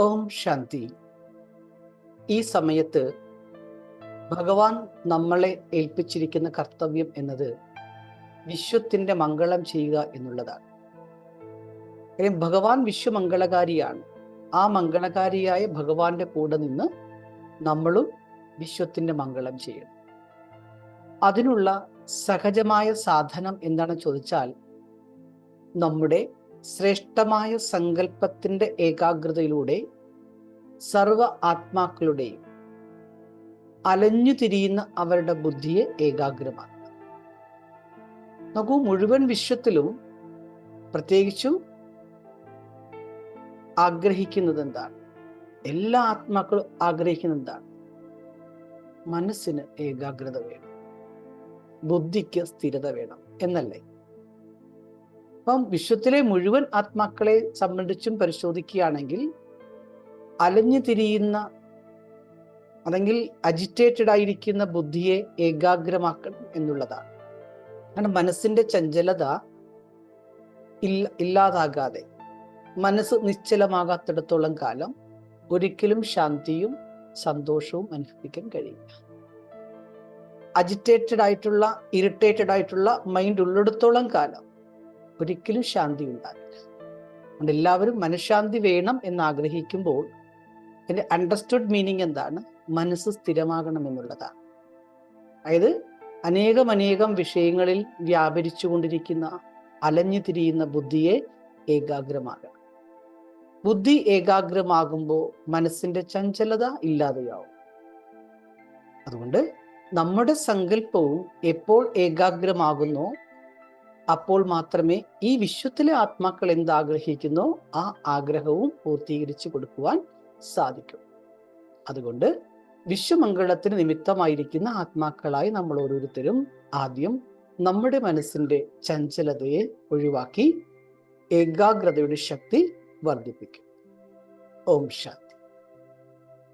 ഓം ശാന്തി. ഈ സമയത്ത് ഭഗവാൻ നമ്മളെ ഏൽപ്പിച്ചിരിക്കുന്ന കർത്തവ്യം എന്നത് വിശ്വത്തിന്റെ മംഗളം ചെയ്യുക എന്നുള്ളതാണ്. കാര്യം ഭഗവാൻ വിശ്വമംഗളകാരിയാണ്. ആ മംഗളകാരിയായ ഭഗവാന്റെ കൂടെ നിന്ന് നമ്മളും വിശ്വത്തിന്റെ മംഗളം ചെയ്യണം. അതിനുള്ള സഹജമായ സാധനം എന്താണെന്ന് ചോദിച്ചാൽ നമ്മുടെ ശ്രേഷ്ഠമായ സങ്കല്പത്തിന്റെ ഏകാഗ്രതയിലൂടെ സർവ ആത്മാക്കളുടെയും അലഞ്ഞു തിരിയുന്ന അവരുടെ ബുദ്ധിയെ ഏകാഗ്രമാക്കുക. നോക്കൂ മുഴുവൻ വിശ്വത്തിലും പ്രത്യേകിച്ചും ആഗ്രഹിക്കുന്നത് എന്താണ് എല്ലാ ആത്മാക്കളും ആഗ്രഹിക്കുന്നത് എന്താണ് മനസ്സിന് ഏകാഗ്രത വേണം. ബുദ്ധിക്ക് സ്ഥിരത വേണം എന്നല്ലേ? അപ്പം വിശ്വത്തിലെ മുഴുവൻ ആത്മാക്കളെ സംബന്ധിച്ചും പരിശോധിക്കുകയാണെങ്കിൽ അലഞ്ഞു തിരിയുന്ന അല്ലെങ്കിൽ അജിറ്റേറ്റഡ് ആയിരിക്കുന്ന ബുദ്ധിയെ ഏകാഗ്രമാക്കണം എന്നുള്ളതാണ്. കാരണം മനസ്സിന്റെ ചഞ്ചലത ഇല്ല ഇല്ലാതാകാതെ മനസ്സ് നിശ്ചലമാകാത്തിടത്തോളം കാലം ഒരിക്കലും ശാന്തിയും സന്തോഷവും അനുഭവിക്കാൻ കഴിയില്ല. അജിറ്റേറ്റഡ് ആയിട്ടുള്ള ഇറിറ്റേറ്റഡ് ആയിട്ടുള്ള മൈൻഡ് ഉള്ളിടത്തോളം കാലം ഒരിക്കലും ശാന്തി ഉണ്ടാകില്ല അതുകൊണ്ട് എല്ലാവരും മനഃശാന്തി വേണം എന്ന് ആഗ്രഹിക്കുമ്പോൾ അതിന്റെ അണ്ടർസ്റ്റുഡ് മീനിങ് എന്താണ്? മനസ്സ് സ്ഥിരമാകണം എന്നുള്ളതാണ്. അതായത് അനേകം അനേകം വിഷയങ്ങളിൽ വ്യാപരിച്ചു കൊണ്ടിരിക്കുന്ന അലഞ്ഞു തിരിയുന്ന ബുദ്ധിയെ ഏകാഗ്രമാകണം. ബുദ്ധി ഏകാഗ്രമാകുമ്പോൾ മനസ്സിന്റെ ചഞ്ചലത ഇല്ലാതെയാവും. അതുകൊണ്ട് നമ്മുടെ സങ്കല്പവും എപ്പോൾ ഏകാഗ്രമാകുന്നോ അപ്പോൾ മാത്രമേ ഈ വിശ്വത്തിലെ ആത്മാക്കൾ എന്താഗ്രഹിക്കുന്നോ? ആ ആഗ്രഹവും പൂർത്തീകരിച്ചു കൊടുക്കുവാൻ സാധിക്കും. അതുകൊണ്ട് വിശ്വമംഗളത്തിന് നിമിത്തമായിരിക്കുന്ന ആത്മാക്കളായി നമ്മൾ ഓരോരുത്തരും ആദ്യം നമ്മുടെ മനസ്സിന്റെ ചഞ്ചലതയെ ഒഴിവാക്കി ഏകാഗ്രതയുടെ ശക്തി വർദ്ധിപ്പിക്കും. ഓം ശാന്തി.